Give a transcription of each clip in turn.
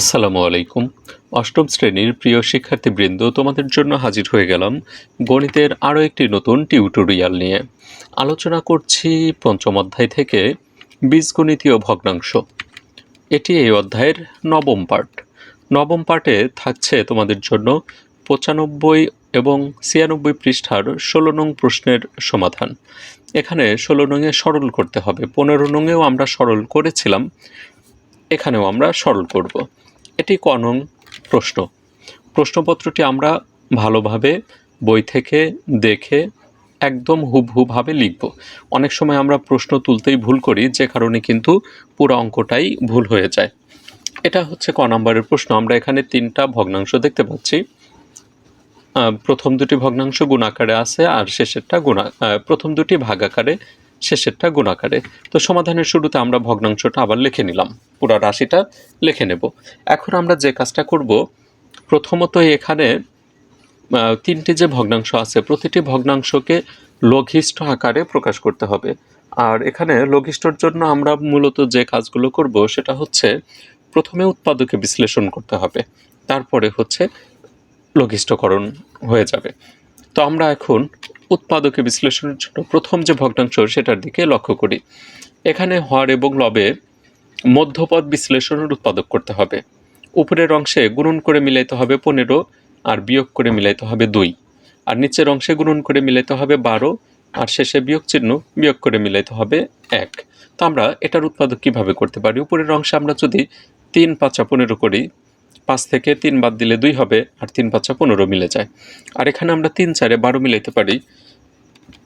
আসসালামু আলাইকুম। অষ্টম শ্রেণির প্রিয় শিক্ষার্থীবৃন্দ, তোমাদের জন্য হাজির হয়ে গেলাম গণিতের আরও একটি নতুন টিউটোরিয়াল নিয়ে। আলোচনা করছি পঞ্চম অধ্যায় থেকে বীজগণিতীয় ভগ্নাংশ। এটি এই অধ্যায়ের নবম পার্ট নবম পার্টে থাকছে তোমাদের জন্য পঁচানব্বই এবং ছিয়ানব্বই পৃষ্ঠার ষোলো নং প্রশ্নের সমাধান। এখানে ষোলো নংয়ে সরল করতে হবে। পনেরো নংয়েও আমরা সরল করেছিলাম। এখানেও আমরা সরল করব। এটি ক নং প্রশ্ন। প্রশ্নপত্রটি আমরা ভালোভাবে বই থেকে দেখে একদম হুবহুভাবে লিখব। অনেক সময় আমরা প্রশ্ন তুলতেই ভুল করি, যে কারণে কিন্তু পুরো অঙ্কটাই ভুল হয়ে যায়। এটা হচ্ছে ক নম্বরের প্রশ্ন। আমরা এখানে তিনটা ভগ্নাংশ দেখতে পাচ্ছি। প্রথম দুটি ভগ্নাংশ গুণাকারে আছে আর শেষেরটা গুণা প্রথম দুটি ভাগাকারে শেষেরটা গুণাকারে। তো সমাধানের শুরুতে আমরা ভগ্নাংশটা আবার লিখে নিলাম। পুরো রাশিটা লিখে নেব। এখন আমরা যে কাজটা করব, প্রথমত এখানে তিনটি যে ভগ্নাংশ আছে, প্রতিটি ভগ্নাংশকে লঘিষ্ঠ আকারে প্রকাশ করতে হবে। আর এখানে লঘিষ্ঠর জন্য আমরা মূলত যে কাজগুলো করব, সেটা হচ্ছে প্রথমে উৎপাদকে বিশ্লেষণ করতে হবে। তারপরে হচ্ছে লঘিষ্ঠকরণ হয়ে যাবে। তো আমরা এখন উৎপাদকে বিশ্লেষণের জন্য প্রথম যে ভগ্নাংশ সেটার দিকে লক্ষ্য করি। এখানে হর এবং লবে মধ্যপদ বিশ্লেষণের উৎপাদক করতে হবে। উপরের অংশে গুণন করে মিলাইতে হবে পনেরো আর বিয়োগ করে মিলাইতে হবে দুই। আর নিচের অংশে গুণন করে মিলাইতে হবে বারো আর শেষে বিয়োগ চিহ্ন বিয়োগ করে মিলাইতে হবে এক। তো আমরা এটার উৎপাদক কীভাবে করতে পারি? উপরের অংশে আমরা যদি তিন পাঁচা পনেরো করি, পাঁচ থেকে তিন বাদ দিলে দুই হবে আর তিন পাঁচা পনেরো মিলে যায়। আর এখানে আমরা তিন চারে বারো মিলাইতে পারি।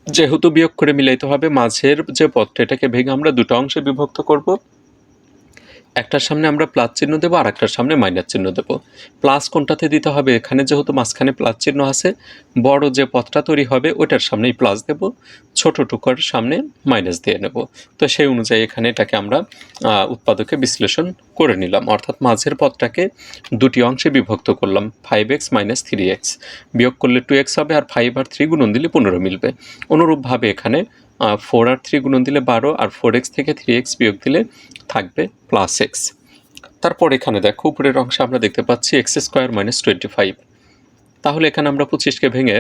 যেহেতু বিয়োগ করে মিলাইতে হবে, মাঝের যে পথটা, এটাকে ভেঙে আমরা দুটো অংশে বিভক্ত করব। একটার সামনে আমরা প্লাস চিহ্ন দেবো আর একটার সামনে মাইনাস চিহ্ন দেবো। প্লাস কোনটাতে দিতে হবে? এখানে যেহেতু মাঝখানে প্লাস চিহ্ন আছে, বড় যে পথটা তৈরি হবে ওইটার সামনেই প্লাস দেব, ছোট টুকার সামনে মাইনাস দিয়ে নেব। তো সেই অনুযায়ী এখানে এটাকে আমরা উৎপাদকে বিশ্লেষণ করে নিলাম। অর্থাৎ মাঝের পথটাকে দুটি অংশে বিভক্ত করলাম five x minus three x বিয়োগ করলে টু এক্স হবে আর ফাইভ আর থ্রি গুণন দিলে পনেরো মিলবে। অনুরূপভাবে এখানে ফোর আর থ্রি গুণন দিলে বারো আর ফোর এক্স থেকে থ্রি এক্স বিয়োগ দিলে থাকবে প্লাস এক্স তারপর এখানে দেখো, উপরের অংশে আমরা দেখতে পাচ্ছি x square minus twenty five তাহলে এখানে আমরা পঁচিশকে ভেঙে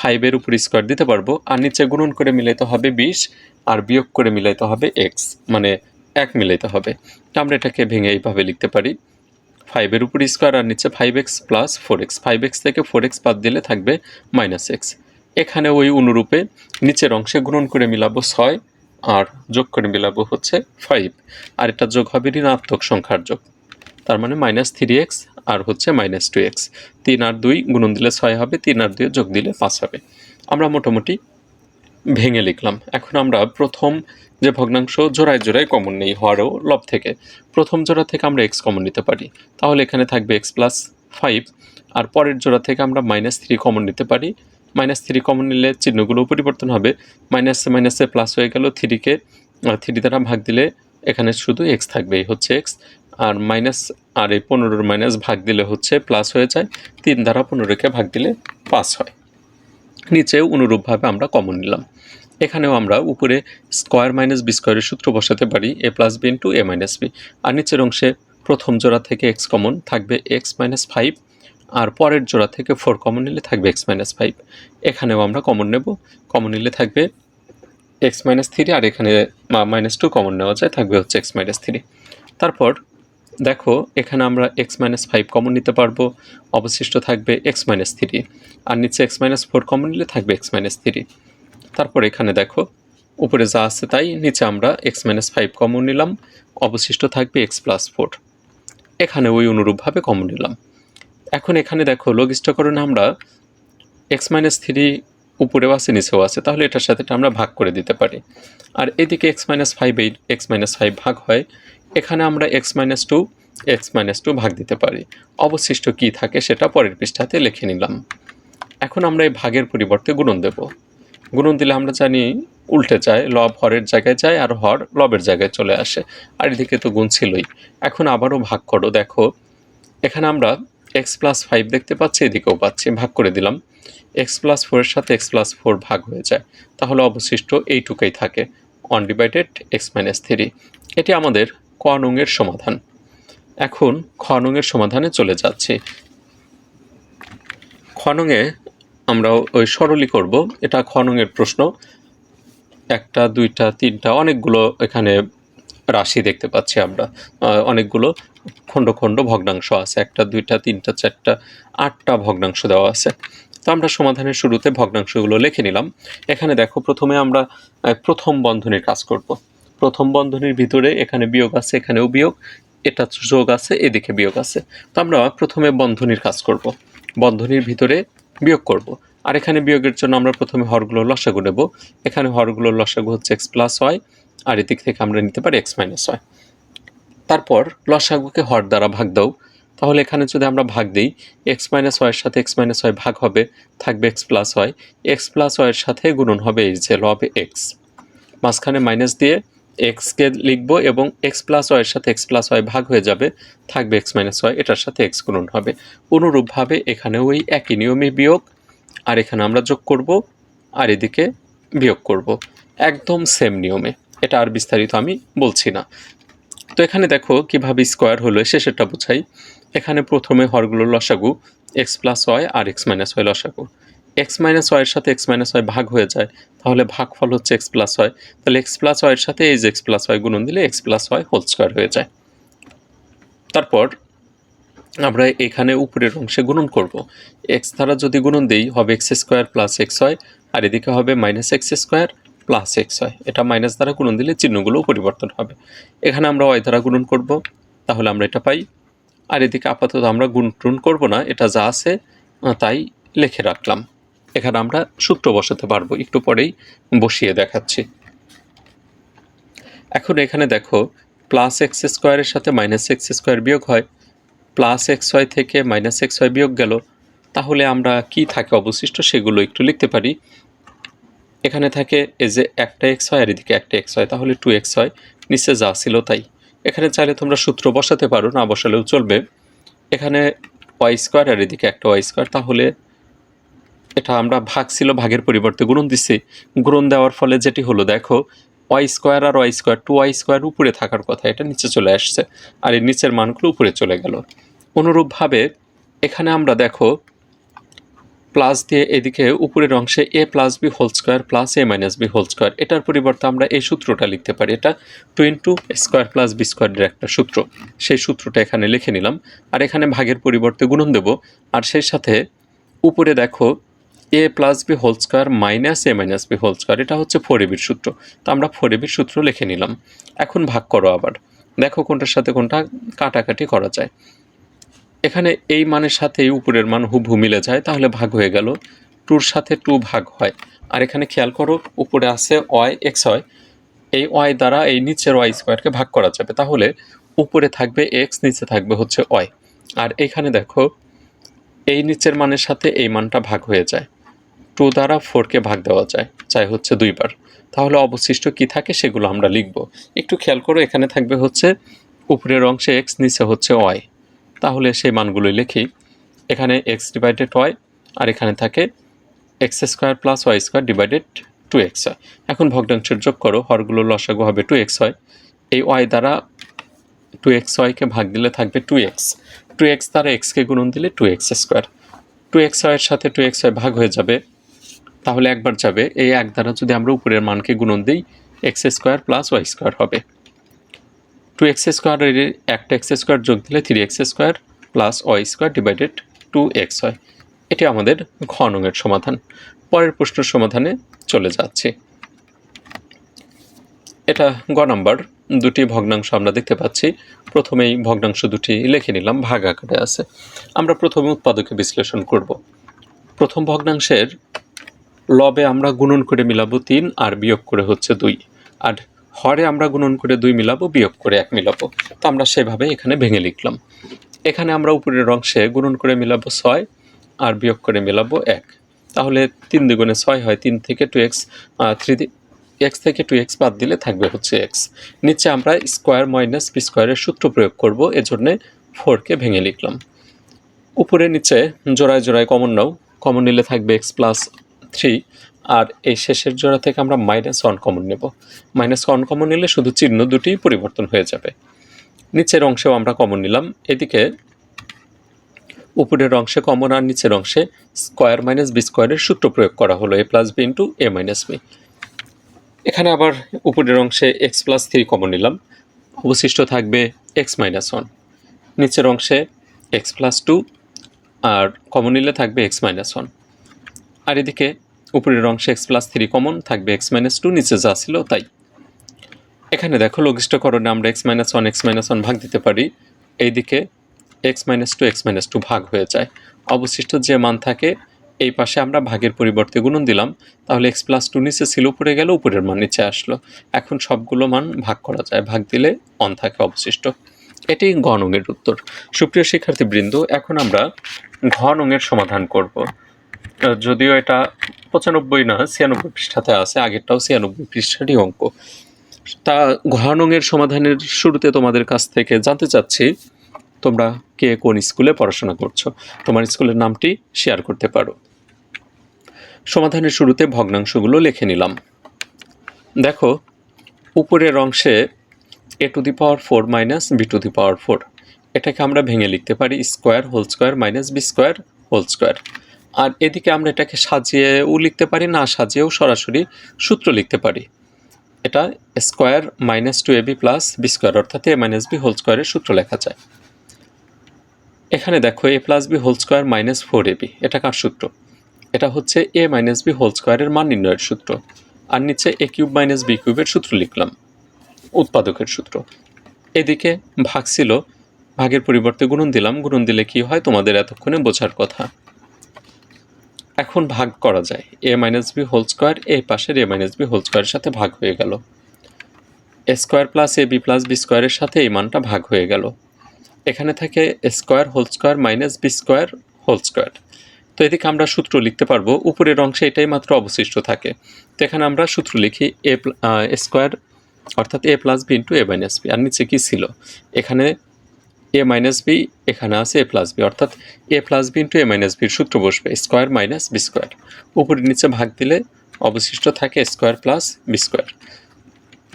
ফাইভের উপর স্কোয়ার দিতে পারব, আর নিচে গুণন করে মিলাইতে হবে বিশ, আর বিয়োগ করে মিলাইতে হবে এক্স মানে এক মিলাইতে হবে। আমরা এটাকে ভেঙে এইভাবে লিখতে পারি। ফাইভের উপর স্কোয়ার আর নিচে five x plus four x five x থেকে ফোর এক্স বাদ দিলে থাকবে মাইনাস এক্স এখানে ওই অনুরূপে নিচের অংশে গুণন করে মিলাবো ছয়, আর যোগ করে মিলাবো হচ্ছে ফাইভ আর এটা যোগ হবে ঋণাত্মক সংখ্যার যোগ। তার মানে মাইনাস থ্রি এক্স আর হচ্ছে মাইনাস টু এক্স তিন আর দুই গুণন দিলে ছয় হবে, তিন আর দুয়ে যোগ দিলে পাঁচ হবে। আমরা মোটামুটি ভেঙে লিখলাম। এখন আমরা প্রথম যে ভগ্নাংশ জোড়ায় জোড়ায় কমন নেই হওয়ারও লব থেকে, প্রথম জোড়া থেকে আমরা এক্স কমন নিতে পারি। তাহলে এখানে থাকবে এক্স প্লাস ফাইভ আর পরের জোড়া থেকে আমরা মাইনাস থ্রি কমন নিতে পারি। মাইনাস থ্রি কমন নিলে চিহ্নগুলো পরিবর্তন হবে। মাইনাসে মাইনাসে প্লাস হয়ে গেল থ্রিকে থ্রি দ্বারা ভাগ দিলে এখানে শুধু এক্স থাকবে, এই হচ্ছে এক্স আর মাইনাস আর এই পনেরোর মাইনাস ভাগ দিলে হচ্ছে প্লাস হয়ে যায়, তিন দ্বারা পনেরোকে ভাগ দিলে পাঁচ হয়। নিচেও অনুরূপভাবে আমরা কমন নিলাম। এখানেও আমরা উপরে স্কোয়ার মাইনাস বি স্কোয়ারের সূত্র বসাতে পারি a plus b into a minus b আর নিচের অংশে প্রথম জোড়া থেকে এক্স কমন থাকবে এক্স মাইনাস ফাইভ আর পরের জোড়া থেকে ফোর কমন নিলে থাকবে এক্স মাইনাস ফাইভ এখানেও আমরা কমন নেব। কমন নিলে থাকবে এক্স মাইনাস থ্রি আর এখানে মাইনাস টু কমন নেওয়া যায়, থাকবে হচ্ছে এক্স মাইনাস থ্রি তারপর দেখো, এখানে আমরা এক্স মাইনাস ফাইভ কমন নিতে পারব। অবশিষ্ট থাকবে এক্স মাইনাস থ্রি আর নিচে এক্স মাইনাস ফোর কমন নিলে থাকবে এক্স মাইনাস থ্রি তারপর এখানে দেখো, উপরে যা আছে তাই, নিচে আমরা এক্স মাইনাস ফাইভ কমন নিলাম। অবশিষ্ট থাকবে এক্স প্লাস ফোর এখানে ওই অনুরূপভাবে কমন নিলাম। এখন এখানে দেখো, লঘিষ্ঠকরণে আমরা এক্স মাইনাস থ্রি উপরেও আছে, নিচেও আছে, তাহলে এটার সাথে আমরা ভাগ করে দিতে পারি। আর এদিকে এক্স মাইনাস ফাইভ এই এক্স মাইনাস ফাইভ ভাগ হয়, এখানে আমরা x minus two x minus two ভাগ দিতে পারি। অবশিষ্ট কি থাকে সেটা পরের পৃষ্ঠাতে লিখে নিলাম। এখন আমরা এই ভাগের পরিবর্তে গুণন দেব। গুণন দিলে আমরা জানি উল্টে যায়, লব হরের জায়গায় যায় আর হর লবের জায়গায় চলে আসে। আর এদিকে তো গুণ ছিলই। এখন আবারও ভাগ করো, দেখো, এখানে আমরা এক্স প্লাস ফাইভ দেখতে পাচ্ছি, এদিকেও পাচ্ছি, ভাগ করে দিলাম। এক্স প্লাস ফোরের সাথে এক্স প্লাস ফোর ভাগ হয়ে যায়। তাহলে অবশিষ্ট এইটুকুই থাকে, one divided x minus three. এটি আমাদের ক সমাধান। এখন খনঙের সমাধানে চলে যাচ্ছি। খনঙে আমরা ওই সরলি করব। এটা খনঙের প্রশ্ন। একটা, দুইটা, তিনটা, অনেকগুলো এখানে রাশি দেখতে পাচ্ছি আমরা। অনেকগুলো খণ্ড খণ্ড ভগ্নাংশ আছে। একটা, দুইটা, তিনটা, চারটা, আটটা ভগ্নাংশ দেওয়া আছে। তো আমরা সমাধানের শুরুতে ভগ্নাংশগুলো লিখে নিলাম। এখানে দেখো, প্রথমে আমরা প্রথম বন্ধনীর কাজ করব। প্রথম বন্ধনীর ভিতরে এখানে বিয়োগ আছে, এখানেও বিয়োগ। এটা যোগ আছে, এদিকে বিয়োগ আছে। তো আমরা প্রথমে বন্ধনীর কাজ করব। বন্ধনীর ভিতরে বিয়োগ করব। আর এখানে বিয়োগের জন্য আমরা প্রথমে হরগুলোর লসাগু নেব। এখানে হরগুলোর লসাগু হচ্ছে এক্স প্লাস হয় আর এদিক থেকে আমরা নিতে পারি এক্স মাইনাস হয় তারপর লসাগুকে হর দ্বারা ভাগ দাও। তাহলে এখানে যদি আমরা ভাগ দিই, এক্স মাইনাস ওয়াইয়ের সাথে এক্স মাইনাস ওয়াই ভাগ হবে, থাকবে x plus y. X plus ওয়াইয়ের সাথে গুণন হবে এই যে লবে এক্স। মাঝখানে মাইনাস দিয়ে এক্সকে লিখব এবং এক্স প্লাস ওয়াইয়ের সাথে এক্স প্লাস ওয়াই ভাগ হয়ে যাবে, থাকবে এক্স মাইনাস ওয়াই, এটার সাথে এক্স গুণন হবে। অনুরূপভাবে এখানেও ওই একই নিয়মে বিয়োগ, আর এখানে আমরা যোগ করব, আর এদিকে বিয়োগ করব। একদম সেম নিয়মে। এটা আর বিস্তারিত আমি বলছি না। তো এখানে দেখো কীভাবে স্কোয়ার হলো শেষেরটা বোঝাই। এখানে প্রথমে হরগুলোর লসাগু এক্স প্লাস ওয়াই আর এক্স মাইনাস ওয়াই লসাগু। এক্স মাইনাস ওয়াইয়ের সাথে এক্স মাইনাস ওয়াই ভাগ হয়ে যায়, তাহলে ভাগফল হচ্ছে এক্স প্লাস ওয়াই তাহলে এক্স প্লাস ওয়াইয়ের সাথে এই যে এক্স প্লাস ওয়াই গুণন দিলে x plus y whole square হয়ে যায়। তারপর আমরা এখানে উপরের অংশে গুণন করব। এক্স দ্বারা যদি গুণন দিই, হবে x square plus x y আর এদিকে হবে minus x square plus x y এটা মাইনাস দ্বারা গুণন দিলে চিহ্নগুলোও পরিবর্তন হবে। এখানে আমরা ওয়াই দ্বারা গুণন করব। তাহলে আমরা এটা পাই। আর এদিকে আপাতত আমরা গুণ টুন করব না, এটা যা আছে তাই লিখে রাখলাম। এখানে আমরা সূত্র বসাতে পারব, একটু পরেই বসিয়ে দেখাচ্ছি। এখন এখানে দেখো প্লাস এক্স স্কোয়ারের সাথে মাইনাস এক্স স্কোয়ার বিয়োগ হয়। প্লাস এক্স ওয়াই থেকে মাইনাস এক্স ওয়াই বিয়োগ গেল। তাহলে আমরা কি থাকে অবশিষ্ট সেগুলো একটু লিখতে পারি। এখানে থাকে এই যে একটা এক্স হয় আর এদিকে একটা এক্স হয়, তাহলে টু এক্স হয়। নিচে যা ছিল তাই। এখানে চাইলে তোমরা সূত্র বসাতে পারো, না বসালেও চলবে। এখানে ওয়াই স্কোয়ার আর এদিকে একটা ওয়াই স্কোয়ার তাহলে এটা আমরা ভাগ ছিল, ভাগের পরিবর্তে গুণন দিছি। গুণন দেওয়ার ফলে যেটি হলো, দেখো ওয়াই স্কোয়ার আর y square two y square উপরে থাকার কথা, এটা নিচে চলে আসছে। আর এই নিচের মানগুলো উপরে চলে গেল। অনুরূপভাবে এখানে আমরা দেখো প্লাস দিয়ে এদিকে উপরের অংশে a plus b whole square plus a minus b whole square এটার পরিবর্তে আমরা এই সূত্রটা লিখতে পারি। এটা two into square plus b স্কোয়ারের একটা সূত্র। সেই সূত্রটা এখানে লিখে নিলাম। আর এখানে ভাগের পরিবর্তে গুণন দেব। আর সেই সাথে উপরে দেখো a plus b whole square minus a minus b whole square এটা হচ্ছে ফোর এবির সূত্র। তো আমরা ফোর এবির সূত্র লিখে নিলাম। এখন ভাগ করো আবার। দেখো কোনটার সাথে কোনটা কাটাকাটি করা যায়। এখানে এই মানের সাথে এই উপরের মান হুবহু মিলে যায়, তাহলে ভাগ হয়ে গেল। টুর সাথে টু ভাগ হয়। আর এখানে খেয়াল করো, উপরে আছে ওয়াই, এক্স হয় এই ওয়াই দ্বারা এই নিচের ওয়াই স্কোয়ারকে ভাগ করা যাবে। তাহলে উপরে থাকবে এক্স, নিচে থাকবে হচ্ছে ওয়াই। আর এখানে দেখো, এই নিচের মানের সাথে এই মানটা ভাগ হয়ে যায়। টু দ্বারা ফোরকে ভাগ দেওয়া যায় চাই হচ্ছে দুইবার। তাহলে অবশিষ্ট কি থাকে সেগুলো আমরা লিখব। একটু খেয়াল করো, এখানে থাকবে হচ্ছে উপরের অংশে এক্স, নিচে হচ্ছে ওয়াই। তাহলে সেই মানগুলোই লিখি। এখানে এক্স ডিভাইডেড ওয়াই আর এখানে থাকে x square plus y square divided two x হয় এখন ভগ্নাংশের যোগ করো, হরগুলো লসাগু হবে টু এক্স হয় এই ওয়াই দ্বারা টু এক্স ওয়াইকে ভাগ দিলে থাকবে টু এক্স টু এক্স দ্বারা এক্সকে গুণন দিলে two x square two x ওয়াইয়ের সাথে টু এক্স ওয়াই ভাগ হয়ে যাবে, তাহলে একবার যাবে। এই এক দ্বারা যদি আমরা উপরের মানকে গুণন দিই x square plus y square হবে। টু এক্স স্কোয়ারের একটা এক্স স্কোয়ার যোগ দিলে three x square plus y square divided two x হয়। এটি আমাদের ঘনঙের সমাধান। পরের প্রশ্নের সমাধানে চলে যাচ্ছি। এটা গ নাম্বার, দুটি ভগ্নাংশ আমরা দেখতে পাচ্ছি। প্রথমেই ভগ্নাংশ দুটি লিখে নিলাম, ভাগ আকারে আছে। আমরা প্রথমে উৎপাদকে বিশ্লেষণ করব। প্রথম ভগ্নাংশের লবে আমরা গুণন করে মিলাবো তিন আর বিয়োগ করে হচ্ছে দুই। আর হরে আমরা গুণন করে দুই মিলাবো, বিয়োগ করে এক মিলাবো। তো আমরা সেভাবে এখানে ভেঙে লিখলাম। এখানে আমরা উপরের অংশে গুণন করে মিলাবো ছয় আর বিয়োগ করে মিলাবো এক। তাহলে তিন দ্বিগুণে ছয় হয় তিন থেকে টু এক্স থ্রি এক্স থেকে টু এক্স বাদ দিলে থাকবে হচ্ছে এক্স নিচে আমরা স্কোয়ার মাইনাস পি স্কোয়ারের সূত্র প্রয়োগ করব, এজন্যে ফোরকে ভেঙে লিখলাম। উপরে নিচে জোড়ায় জোড়ায় কমন নাও। কমন নিলে থাকবে এক্স প্লাস থ্রি আর এই শেষের জোড়া থেকে আমরা মাইনাস ওয়ান কমন নেব। মাইনাস ওয়ান কমন নিলে শুধু চিহ্ন দুটি পরিবর্তন হয়ে যাবে। নিচের অংশেও আমরা কমন নিলাম। এদিকে উপরের অংশে কমন আর নিচের অংশে স্কোয়ার মাইনাস বি স্কোয়ারের সূত্র প্রয়োগ করা হলো a plus b into a minus b এখানে আবার উপরের অংশে এক্স প্লাস থ্রি কমন নিলাম। অবশিষ্ট থাকবে এক্স মাইনাস ওয়ান নিচের অংশে এক্স প্লাস টু আর কমন নিলে থাকবে এক্স মাইনাস ওয়ান আর এদিকে উপরের অংশে এক্স প্লাস থ্রি কমন থাকবে এক্স মাইনাস টু নিচে যা ছিল তাই। এখানে দেখো লঘিষ্ঠকরণে আমরা x minus one x minus one ভাগ দিতে পারি। এইদিকে x minus two x minus two ভাগ হয়ে যায়। অবশিষ্ট যে মান থাকে, এই পাশে আমরা ভাগের পরিবর্তে গুণন দিলাম। তাহলে এক্স প্লাস টু নিচে ছিল, উপরে গেল, উপরের মান নিচে আসলো। এখন সবগুলো মান ভাগ করা যায়, ভাগ দিলে অন থাকে অবশিষ্ট। এটি গণঙের উত্তর। সুপ্রিয় শিক্ষার্থীবৃন্দ, এখন আমরা ঘনঙের সমাধান করব। যদিও এটা পঁচানব্বই না, ছিয়ানব্বই পৃষ্ঠাতে আছে, আগেরটাও ছিয়ানব্বই পৃষ্ঠারই অঙ্ক। তা ঘনঙের সমাধানের শুরুতে তোমাদের কাছ থেকে জানতে চাচ্ছি, তোমরা কে কোন স্কুলে পড়াশোনা করছ? তোমার স্কুলের নামটি শেয়ার করতে পারো। সমাধানের শুরুতে ভগ্নাংশগুলো লিখে নিলাম। দেখো, উপরের অংশে a to the power four minus b to the power four. এটাকে আমরা ভেঙে লিখতে পারি square whole square minus b square whole square. আর এদিকে আমরা এটাকে সাজিয়েও লিখতে পারি, না সাজিয়েও সরাসরি সূত্র লিখতে পারি। এটা square minus two a b plus b square, অর্থাৎ এ মাইনাস বি হোল স্কোয়ারের সূত্র লেখা যায়। এখানে দেখো a plus b whole square minus four a b, এটা কার সূত্র? এটা হচ্ছে এ মাইনাস বি হোল স্কোয়ারের মান নির্ণয়ের সূত্র। আর নিচে এ কিউব মাইনাস বি কিউবের সূত্র লিখলাম, উৎপাদকের সূত্র। এদিকে ভাগ ছিল, ভাগের পরিবর্তে গুণন দিলাম, গুণন দিলে কি হয়? তোমাদের এতক্ষণে বোঝার কথা। এখন ভাগ করা যায়। A minus b whole square এ পাশের এ মাইনাস বি হোল স্কোয়ারের সাথে ভাগ হয়ে গেল। A square plus a b plus b স্কোয়ারের সাথে এই মানটা ভাগ হয়ে গেল। এখানে থাকে square whole square minus b square whole square তো এদিকে আমরা সূত্র লিখতে পারব, উপরের অংশে এটাই মাত্র অবশিষ্ট থাকে। তো এখানে আমরা সূত্র লিখি এ স্কোয়ার অর্থাৎ a plus b into a minus b আর নিচে কী ছিল? এখানে এ মাইনাস বি এখানে আছে এ প্লাস বি অর্থাৎ a plus b into a minus বির সূত্র বসবে স্কোয়ার মাইনাস বি স্কোয়ার উপরে নিচে ভাগ দিলে অবশিষ্ট থাকে স্কোয়ার প্লাস বি স্কোয়ার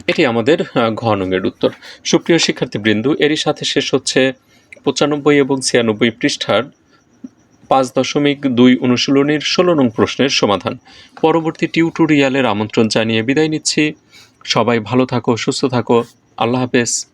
এটি আমাদের আহ, ঘ নঙের উত্তর। সুপ্রিয় শিক্ষার্থীবৃন্দু এরই সাথে শেষ হচ্ছে পঁচানব্বই এবং ছিয়ানব্বই পৃষ্ঠার পাঁচ দশমিক দুই অনুশীলনীর ষোলো নং প্রশ্নের সমাধান। পরবর্তী টিউটোরিয়ালের আমন্ত্রণ জানিয়ে বিদায় নিচ্ছি। সবাই ভালো থাকো সুস্থ থাকো। আল্লাহ হাফেজ।